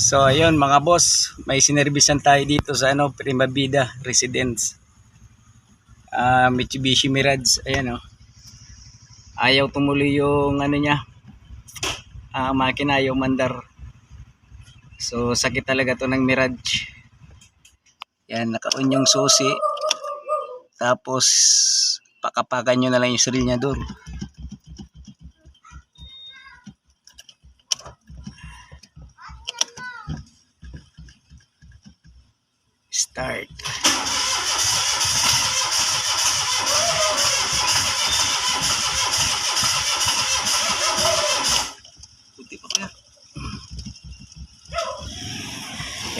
So ayun mga boss, may sinervisan tayo dito sa ano, Primavida Residence. Ah, Mitsubishi Mirage, ayan oh. Ayaw tumuloy yung ano niya. Ah, makina ayaw mandar. So sakit talaga to ng Mirage. Yan, naka-on yung susi. Tapos pakapakan nyo na lang yung silinyador. Start. Puti kaya.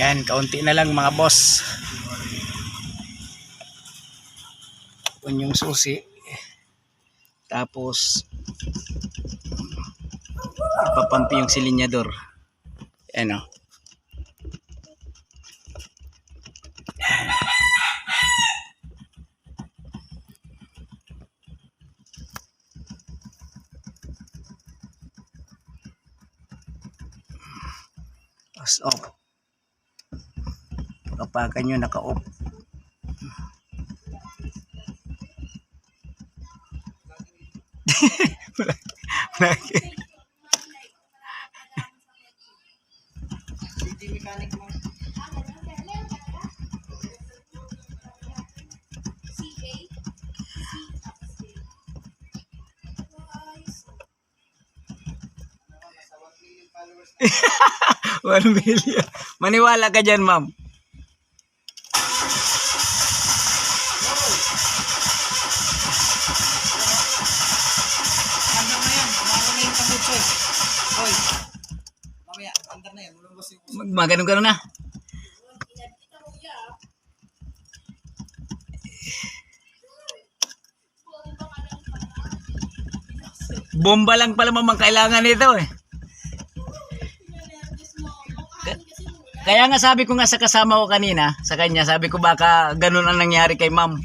Yan, kaunti na lang mga boss. On yung susi. Tapos ipapampi yung silinyador. Yan o. Tapos off. Kapakan nyo naka-off. Lagi. One million. Maniwala ka dyan, ma'am. Maganon ka na. Bomba lang pala mamang kailangan nito eh. Kaya nga sabi ko nga sa kasama ko kanina, sa kanya, sabi ko baka ganun ang nangyari kay ma'am.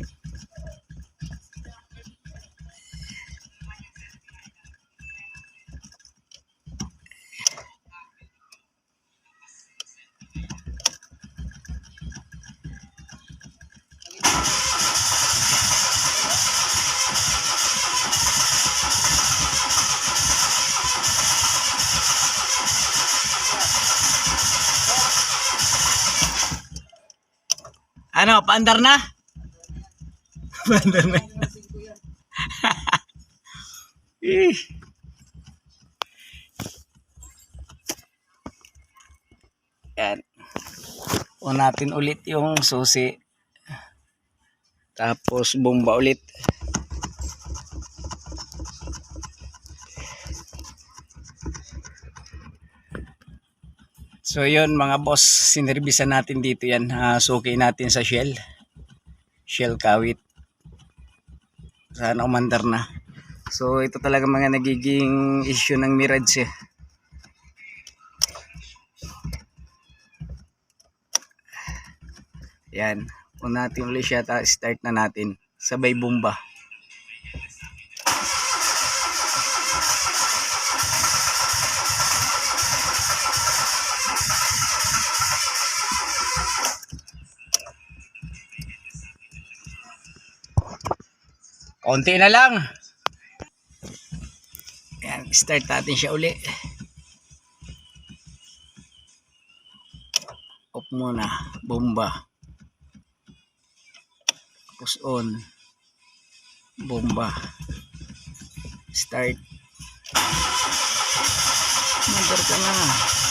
Ano, paandar na? paandar na. Eh. Yan. O natin ulit yung susi. Tapos bomba ulit. So yun mga boss, sinerbisan natin dito yan. Uh, suki natin sa shell. Shell kawit. Sana umandar na. So ito talaga mga nagiging issue ng Mirage eh. Yan. Kung natin ulit siya, ta- start na natin. Sabay bomba. Konti na lang. Yan, start natin siya uli. Off muna. Bomba. Tapos on. Bomba. Start. Mandar ka na.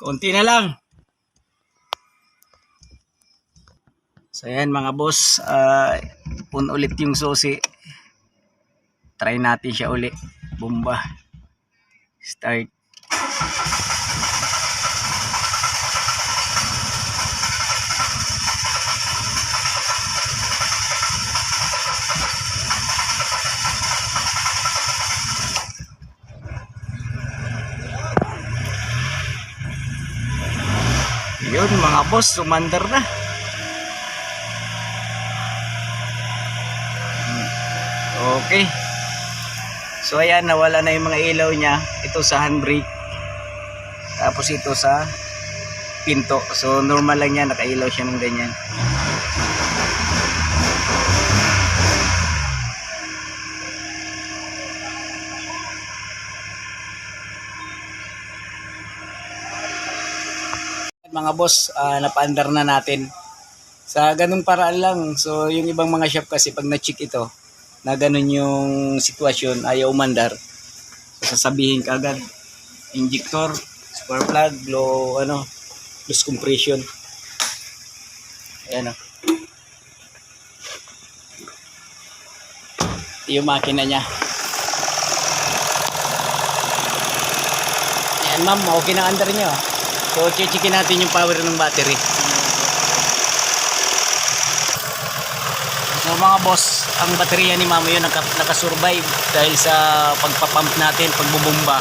Konti na lang. So yan mga boss, uh, pun ulit yung susi. Try natin siya uli. Bomba. Start. Yun mga boss, sumandar na. Okay. So ayan, nawala na yung mga ilaw niya. Ito sa handbrake. Tapos ito sa pinto. So normal lang yan, nakailaw siya ng ganyan. Mga boss, ah, napaandar na natin. Sa ganung paraan lang. So yung ibang mga shop kasi pag na-check ito, na ganun yung sitwasyon, ayaw umandar. So, sasabihin ka agad, injector, spark plug, low, ano, loose compression. Ayan o. Ito yung makina niya. Ayan ma'am, okay na under niyo. So, chichikin natin yung power ng battery. So mga boss, ang baterya ni Mama yun naka, nakasurvive dahil sa pagpapump natin, pagbubumba.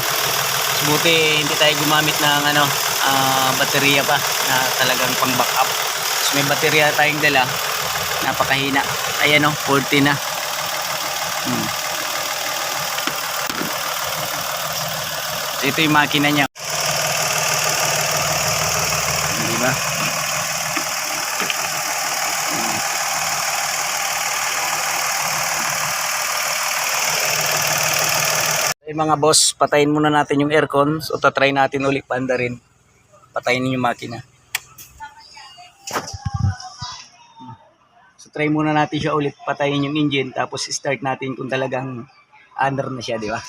So, buti hindi tayo gumamit ng ano, ah, baterya pa na talagang pang backup. So may baterya tayong dala, napakahina. Ayan o, 40 na. Hmm. So, ito yung makina niya. Di ba? Eh mga boss, patayin muna natin yung aircon. So tatry natin ulit panda rin. Patayin yung makina. So try muna natin siya ulit patayin yung engine tapos start natin kung talagang under na siya, di ba?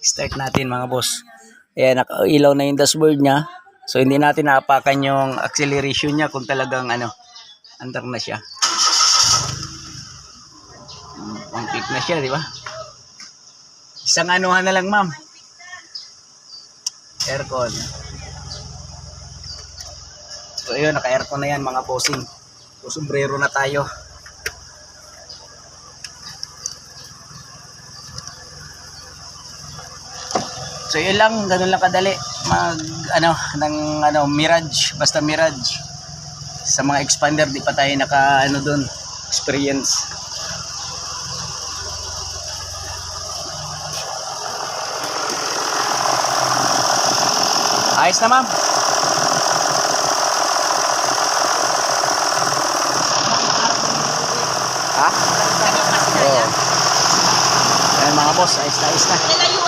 Start natin mga boss. Ayan, nakailaw na yung dashboard niya. So hindi natin naapakan yung acceleration niya kung talagang ano, under na siya. One click na siya, di ba? Isang anuhan na lang, ma'am. Aircon. So, yun, naka-aircon na yan, mga bossing. So, sombrero na tayo. So, yun lang, ganun lang kadali. Mag, ano, ng, ano, Mirage, basta Mirage. Sa mga expander, di pa tayo naka, ano dun, experience. Ayos na ma'am. Ha? Oo. Ayan mga boss, ayos na ayos na.